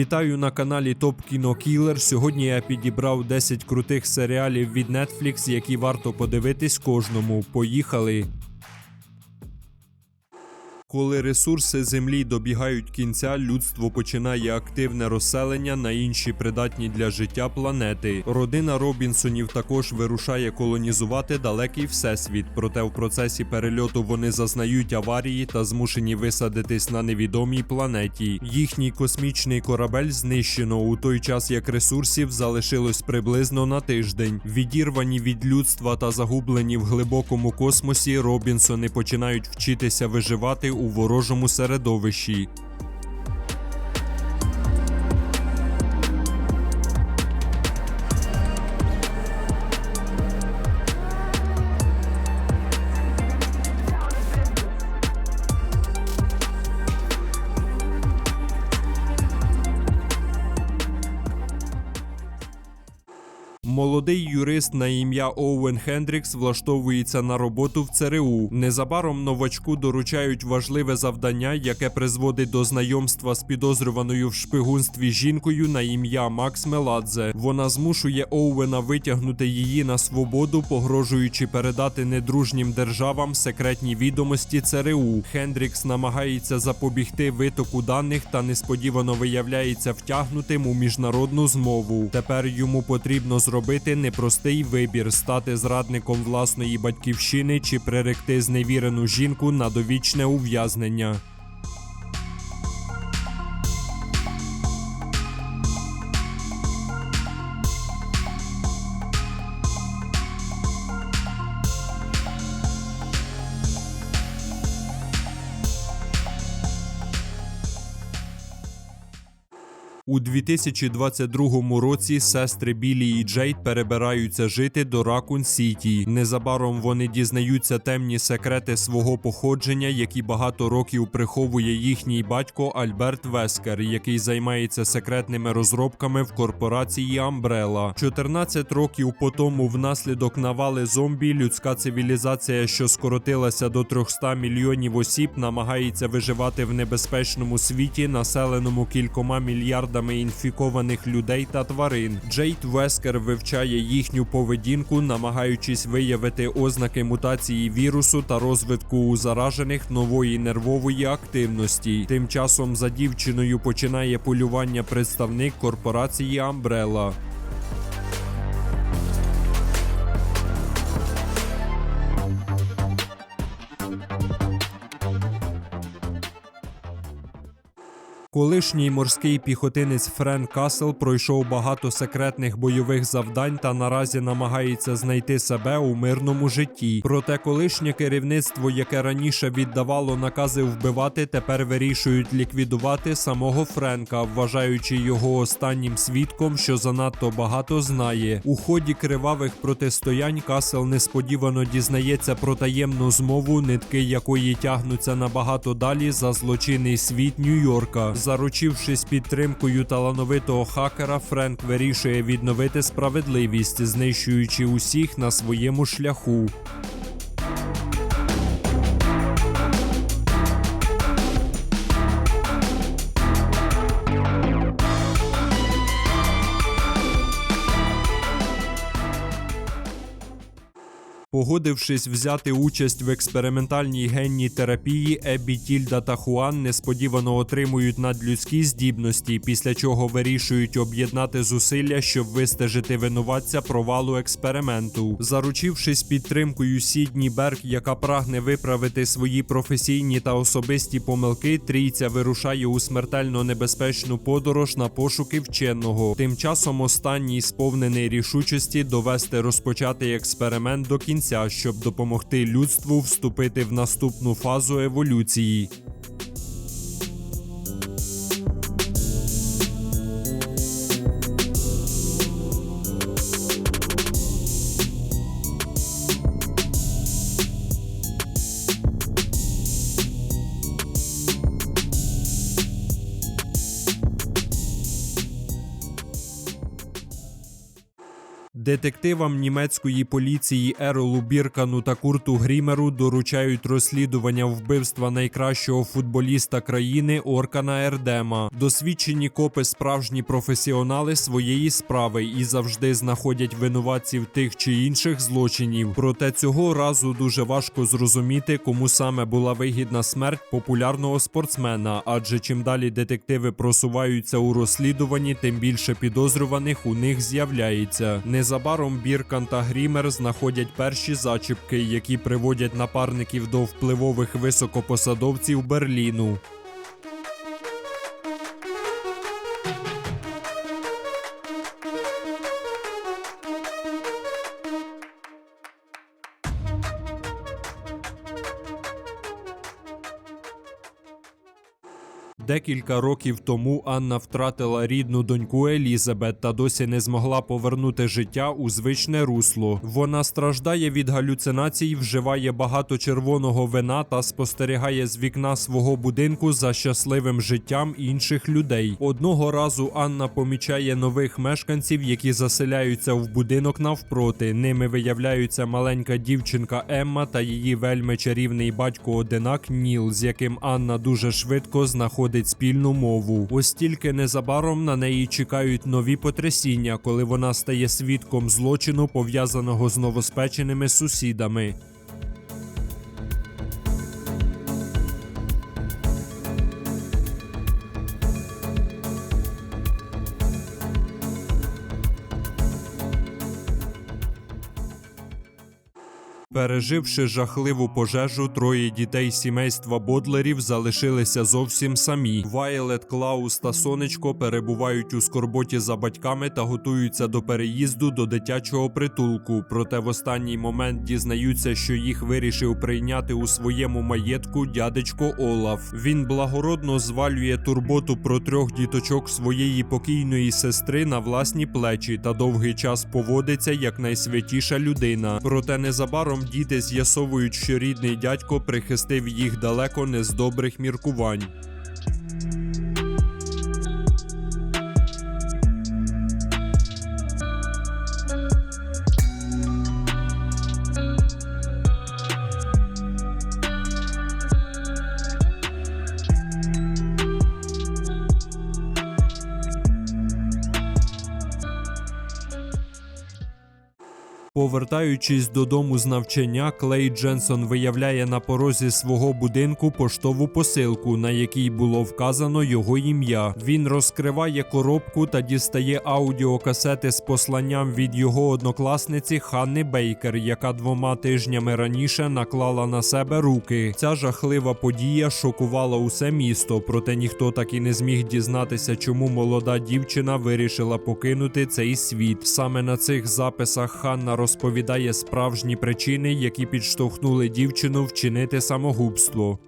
Вітаю на каналі Топ Кіно Кілер. Сьогодні я підібрав 10 крутих серіалів від Netflix, які варто подивитись кожному. Поїхали! Коли ресурси землі добігають кінця, людство починає активне розселення на інші придатні для життя планети. Родина Робінсонів також вирушає колонізувати далекий всесвіт. Проте в процесі перельоту вони зазнають аварії та змушені висадитись на невідомій планеті. Їхній космічний корабель знищено у той час, як ресурсів залишилось приблизно на тиждень. Відірвані від людства та загублені в глибокому космосі, Робінсони починають вчитися виживати у ворожому середовищі. Молодий юрист на ім'я Оуен Хендрікс влаштовується на роботу в ЦРУ. Незабаром новачку доручають важливе завдання, яке призводить до знайомства з підозрюваною в шпигунстві жінкою на ім'я Макс Меладзе. Вона змушує Оуена витягнути її на свободу, погрожуючи передати недружнім державам секретні відомості ЦРУ. Хендрікс намагається запобігти витоку даних та несподівано виявляється втягнутим у міжнародну змову. Тепер йому потрібно зробити непростий вибір стати зрадником власної батьківщини чи приректи зневірену жінку на довічне ув'язнення. У 2022 році сестри Білі і Джейд перебираються жити до Ракун Сіті. Незабаром вони дізнаються темні секрети свого походження, які багато років приховує їхній батько Альберт Вескер, який займається секретними розробками в корпорації Umbrella. 14 років по тому, внаслідок навали зомбі, людська цивілізація, що скоротилася до 300 мільйонів осіб, намагається виживати в небезпечному світі, населеному кількома мільярдами інфікованих людей та тварин. Джейд Вескер вивчає їхню поведінку, намагаючись виявити ознаки мутації вірусу та розвитку у заражених нової нервової активності. Тим часом за дівчиною починає полювання представник корпорації Umbrella. Колишній морський піхотинець Френк Касл пройшов багато секретних бойових завдань та наразі намагається знайти себе у мирному житті. Проте колишнє керівництво, яке раніше віддавало накази вбивати, тепер вирішують ліквідувати самого Френка, вважаючи його останнім свідком, що занадто багато знає. У ході кривавих протистоянь Касл несподівано дізнається про таємну змову, нитки якої тягнуться набагато далі за злочинний світ Нью-Йорка. Заручившись підтримкою талановитого хакера, Френк вирішує відновити справедливість, знищуючи усіх на своєму шляху. Погодившись взяти участь в експериментальній генній терапії, Еббі, Тільда та Хуан несподівано отримують надлюдські здібності, після чого вирішують об'єднати зусилля, щоб вистежити винуватця провалу експерименту. Заручившись підтримкою Сідні Берг, яка прагне виправити свої професійні та особисті помилки, трійця вирушає у смертельно небезпечну подорож на пошуки вченого. Тим часом останній сповнений рішучості довести розпочатий експеримент до кінця, щоб допомогти людству вступити в наступну фазу еволюції. Детективам німецької поліції Еролу Біркану та Курту Грімеру доручають розслідування вбивства найкращого футболіста країни Оркана Ердема. Досвідчені копи справжні професіонали своєї справи і завжди знаходять винуватців тих чи інших злочинів. Проте цього разу дуже важко зрозуміти, кому саме була вигідна смерть популярного спортсмена, адже чим далі детективи просуваються у розслідуванні, тим більше підозрюваних у них з'являється. Незабаром Біркан та Грімер знаходять перші зачіпки, які приводять напарників до впливових високопосадовців Берліну. Декілька років тому Анна втратила рідну доньку Елізабет та досі не змогла повернути життя у звичне русло. Вона страждає від галюцинацій, вживає багато червоного вина та спостерігає з вікна свого будинку за щасливим життям інших людей. Одного разу Анна помічає нових мешканців, які заселяються в будинок навпроти. Ними виявляються маленька дівчинка Емма та її вельми чарівний батько одинак Ніл, з яким Анна дуже швидко знаходить спільну мову. Ось тільки незабаром на неї чекають нові потрясіння, коли вона стає свідком злочину, пов'язаного з новоспеченими сусідами. Переживши жахливу пожежу, троє дітей сімейства Бодлерів залишилися зовсім самі. Вайлет, Клаус та Сонечко перебувають у скорботі за батьками та готуються до переїзду до дитячого притулку. Проте в останній момент дізнаються, що їх вирішив прийняти у своєму маєтку дядечко Олаф. Він благородно звалює турботу про трьох діточок своєї покійної сестри на власні плечі та довгий час поводиться як найсвятіша людина. Проте незабаром діти з'ясовують, що рідний дядько прихистив їх далеко не з добрих міркувань. Повертаючись додому з навчання, Клей Дженсон виявляє на порозі свого будинку поштову посилку, на якій було вказано його ім'я. Він розкриває коробку та дістає аудіокасети з посланням від його однокласниці Ханни Бейкер, яка двома тижнями раніше наклала на себе руки. Ця жахлива подія шокувала усе місто, проте ніхто так і не зміг дізнатися, чому молода дівчина вирішила покинути цей світ. Саме на цих записах Ханна розповідає справжні причини, які підштовхнули дівчину вчинити самогубство.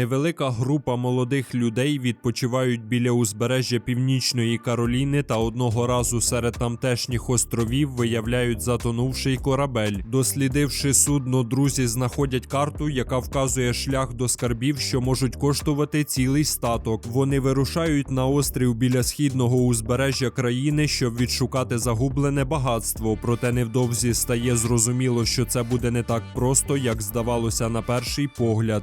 Невелика група молодих людей відпочивають біля узбережжя Північної Кароліни та одного разу серед тамтешніх островів виявляють затонувший корабель. Дослідивши судно, друзі знаходять карту, яка вказує шлях до скарбів, що можуть коштувати цілий статок. Вони вирушають на острів біля східного узбережжя країни, щоб відшукати загублене багатство. Проте невдовзі стає зрозуміло, що це буде не так просто, як здавалося на перший погляд.